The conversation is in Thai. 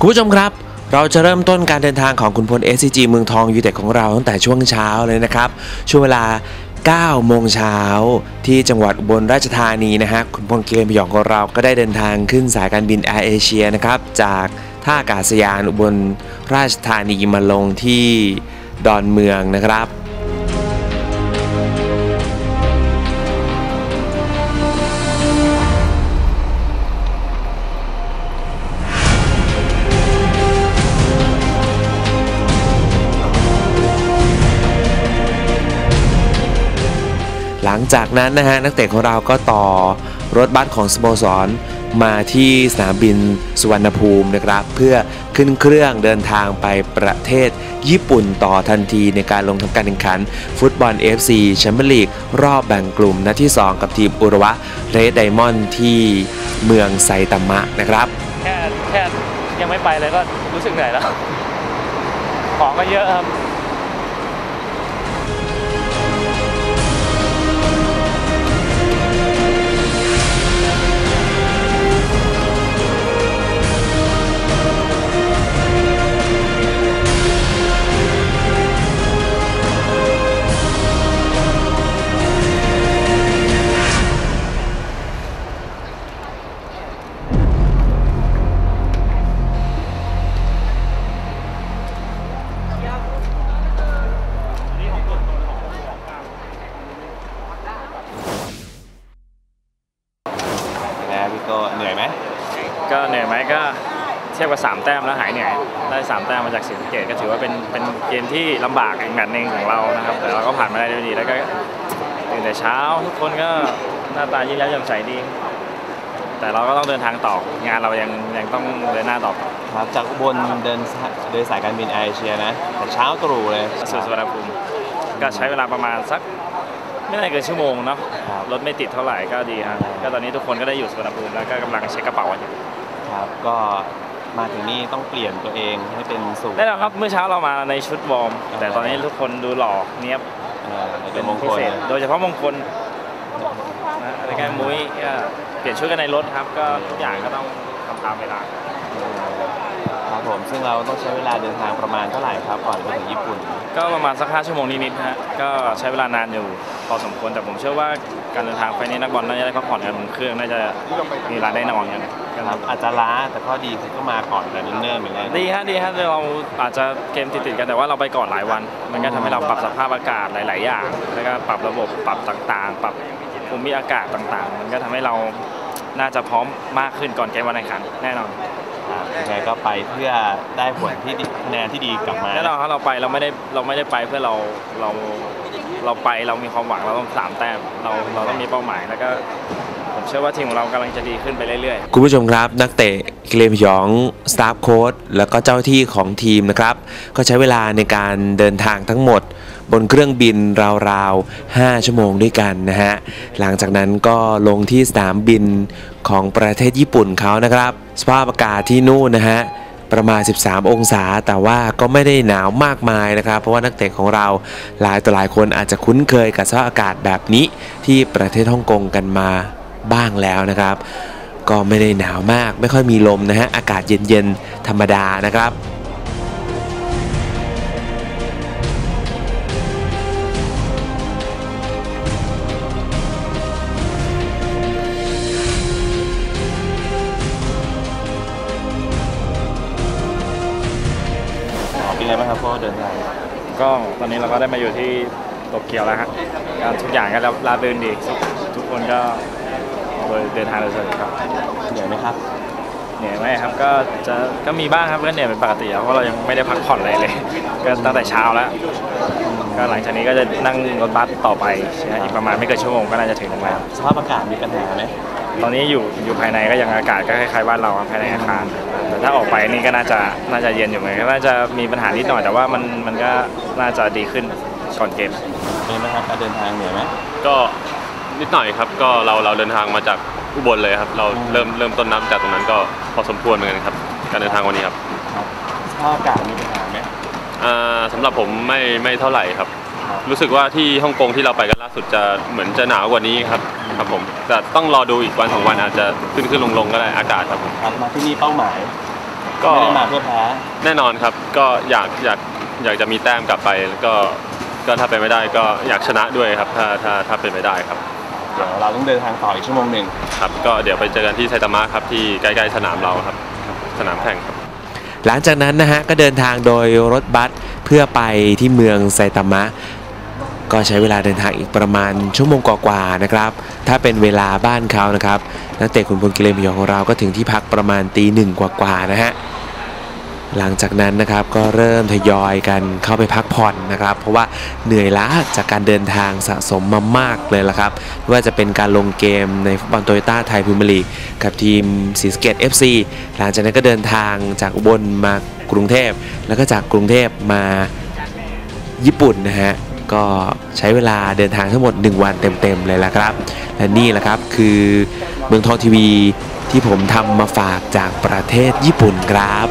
คุณผู้ชมครับ เราจะเริ่มต้นการเดินทางของคุณพล SCG เมืองทองยูเต็ดของเราตั้งแต่ช่วงเช้าเลยนะครับ ช่วงเวลา9โมงเช้าที่จังหวัดอุบลราชธานีนะฮะคุณพลเกมพยองของเราก็ได้เดินทางขึ้นสายการบินแอร์เอเชียนะครับจากท่าอากาศยานอุบลราชธานีมาลงที่ดอนเมืองนะครับ จากนั้นนะฮะนักเตะของเราก็ต่อรถบัสของสโมสรมาที่สนามบินสุวรรณภูมินะครับ เพื่อขึ้นเครื่องเดินทางไปประเทศญี่ปุ่นต่อทันทีในการลงทำการแข่งขัน ฟุตบอล FC แชมเปี้ยนลีก รอบแบ่งกลุ่มนัดที่ 2 กับทีมอุระวะเรดไดมอนด์ที่เมืองไซตามะนะครับ แค่แค่ยังไม่ไปเลยก็รู้สึกเหนื่อยแล้ว ของก็เยอะครับ อยไหมก็เทียบกับ3แต้มแล้วหายเหนื่อยได้3แต้มมาจากศรีสะเกดก็ถือว่าเป็นเป็นเกมที่ลำบากอีกแมตช์หนึ่งของเรานะครับแต่เราก็ผ่านมาได้ด้วยดีแล้วก็ตื่นแต่เช้าทุกคนก็หน้าตายิ้มแย้มแจ่มใสดี แต่เราก็ต้องเดินทางต่องานเรายังยังต้องเดินหน้าต่อครับจากอุบลเดินสายโดยสายการบินแอร์เอเชียนะแต่เช้าตรู่เลยสู่สุวรรณภูมิก็ใช้เวลาประมาณสักไม่ได้เกินชั่วโมงเนาะครับรถไม่ติดเท่าไหร่ก็ดีครับก็ตอนนี้ทุกคนก็ได้อยู่สุวรรณภูมิแล้วก็กำลังเช็คกระเป๋ากันอยู่ ครับ ก็มาถึงนี่ต้องเปลี่ยนตัวเองให้เป็นสูตรแน่นอนครับเมื่อเช้าเรามาในชุดวอร์มแต่ตอนนี้ทุกคนดูหล่อเนี้ยบเอ่อเป็เป็นนมงพิคลเศษโดยเฉพาะมงคลนะอะไรกันมุ้ยก็เปลี่ยนชุดกันในรถครับ ก็ทุกอย่างก็ต้องทำตามเวลาครับ ผม ซึ่งเราต้องใช้เวลาเดินทางประมาณเท่าไหร่ครับก่อนไปถึงญี่ปุ่น ก็ประมาณสักห้าชั่วโมงนิดๆฮะก็ใช้เวลานานอยู่พอสมควรแต่ผมเชื่อว่าการเดินทางไปนี้นักบอลน่าจะได้พักผ่อนกันบนเครื่องน่าจะมีเวลาได้นอนกันครับอาจจะล้าแต่ข้อดีคือก็มาก่อนแต่เนิ่นๆเหมือนกันดีฮะดีฮะเราอาจจะเกมติดๆกันแต่ว่าเราไปก่อนหลายวัน มันก็ทำให้เราปรับสภาพอากาศหลาย ๆ อย่างแล้วก็ปรับระบบปรับต่างๆ ปรับภูมิอากาศต่างๆ มันก็ทำให้เราน่าจะพร้อมมากขึ้นก่อนเกมวันแข่งขันแน่นอนครับ ยังไงก็ไปเพื่อได้ผลที่ดีคะแนนที่ดีกลับมา แน่นอนครับเราไปเราไม่ได้เราไม่ได้ไปเพื่อเราเราเราไปเรามีความหวังเราต้องสามแต้มเราเราต้องมีเป้าหมายแล้วก็ เชื่อว่าทีมของเรากำลังจะดีขึ้นไปเรื่อยๆ คุณผู้ชมครับ นักเตะเคลมยองสตาฟโค้ดแล้วก็เจ้าที่ของทีมนะครับ ก็ใช้เวลาในการเดินทางทั้งหมด บนเครื่องบินราวๆ 5 ชั่วโมงด้วยกันนะฮะ หลังจากนั้นก็ลงที่สนามบินของประเทศญี่ปุ่นเขานะครับ สภาพอากาศที่นู่นนะฮะประมาณ 13 องศา แต่ว่าก็ไม่ได้หนาวมากมายนะครับ เพราะว่านักเตะของเราหลายต่อหลายคนอาจจะคุ้นเคยกับสภาพอากาศแบบนี้ที่ประเทศฮ่องกงกันมา บ้างแล้วนะครับ ก็ไม่ได้หนาวมากไม่ค่อยมีลมนะฮะอากาศเย็นๆธรรมดานะครับเป็นไงบ้างครับพ่อเดินทางๆก็ตอนนี้เราก็ได้มาอยู่ที่โตเกียวแล้วฮะการทุกอย่างก็ราบรื่นดีทุกทุกคนก็ โดยเดินทางโดยสวัสดิครับเหนื่อยไหมครับเหนื่อยไหมครับก็จะก็มีบ้างครับก็เหนื่อยเป็นปกติครับเพราะเรายังไม่ได้พักผ่อนอะไรเลย ก็ตั้งแต่เช้าแล้ว ก็หลังจากนี้ก็จะนั่งรถบัสต่อไปใช่ไหมอีกประมาณไม่เกินชั่วโมงก็น่าจะถึงโรงแรมสภาพอากาศมีปัญหาไหมตอนนี้อยู่อยู่ภายในก็ยังอากาศก็คล้ายๆบ้านเราครับภายในอาคาร แต่ถ้าออกไปนี่ก็น่าจะน่าจะเย็นอยู่เหมือนกันน่าจะมีปัญหานิดหน่อยแต่ว่ามันมันก็น่าจะดีขึ้นก่อนเกมเป็นไหมครับการเดินทางเหนื่อยไหมก็ นิดหน่อยครับ ก็เราเราเดินทางมาจากอุบลเลยครับ เราอืมเริ่มเริ่มต้นนับจากตรงนั้นก็พอสมควรเหมือนกันครับ การเดินทางวันนี้ครับครับสภาพอากาศมีปัญหาไหมอ่าสำหรับผมไม่ไม่เท่าไหร่ครับครับ รู้สึกว่าที่ฮ่องกงที่เราไปกันล่าสุดจะเหมือนจะหนาวกว่านี้ครับครับผมแต่ต้องรอดูอีกวันสองวันอาจจะขึ้นขึ้นลงลงก็ได้อากาศครับผมครับมาที่นี่เป้าหมายก็ไม่ได้มาเพื่อแพ้แน่นอนครับก็อยากอยากอยากจะมีแต้มกลับไปแล้วก็ก็ถ้าเป็นไม่ได้ก็อยากชนะด้วยครับ ถ้าถ้าถ้าเป็นไม่ได้ครับ เดี๋ยวเราต้องเดินทางต่ออีกชั่วโมงหนึ่งครับก็เดี๋ยวไปเจอกันที่ไซตามะครับที่ใกล้ๆสนามเราครับ สนามแข่งครับ หลังจากนั้นนะฮะก็เดินทางโดยรถบัสเพื่อไปที่เมืองไซตามะ ก็ใช้เวลาเดินทางอีกประมาณชั่วโมงกว่าๆนะครับ ถ้าเป็นเวลาบ้านเขานะครับนักเตะขุนพลกิเลนพยองของเราก็ถึงที่พักประมาณตีหนึ่งกว่าๆนะฮะ หลังจากนั้นนะครับก็เริ่มทยอยกันเข้าไปพักผ่อนนะครับ เพราะว่าเหนื่อยล้าจากการเดินทางสะสมมามากเลยละครับว่าจะเป็นการลงเกมในฟุตบอลโตโยต้าไทยพรีเมียร์ลีกกับทีมสีสะเกต FC หลังจากนั้นก็เดินทางจากอุบลมากรุงเทพ แล้วก็จากกรุงเทพมาญี่ปุ่นนะฮะก็ใช้เวลาเดินทางทั้งหมด 1 วันเต็มๆเลยละครับ และนี่แหละครับคือเมืองทองทีวีที่ผมทำมาฝากจากประเทศญี่ปุ่นครับ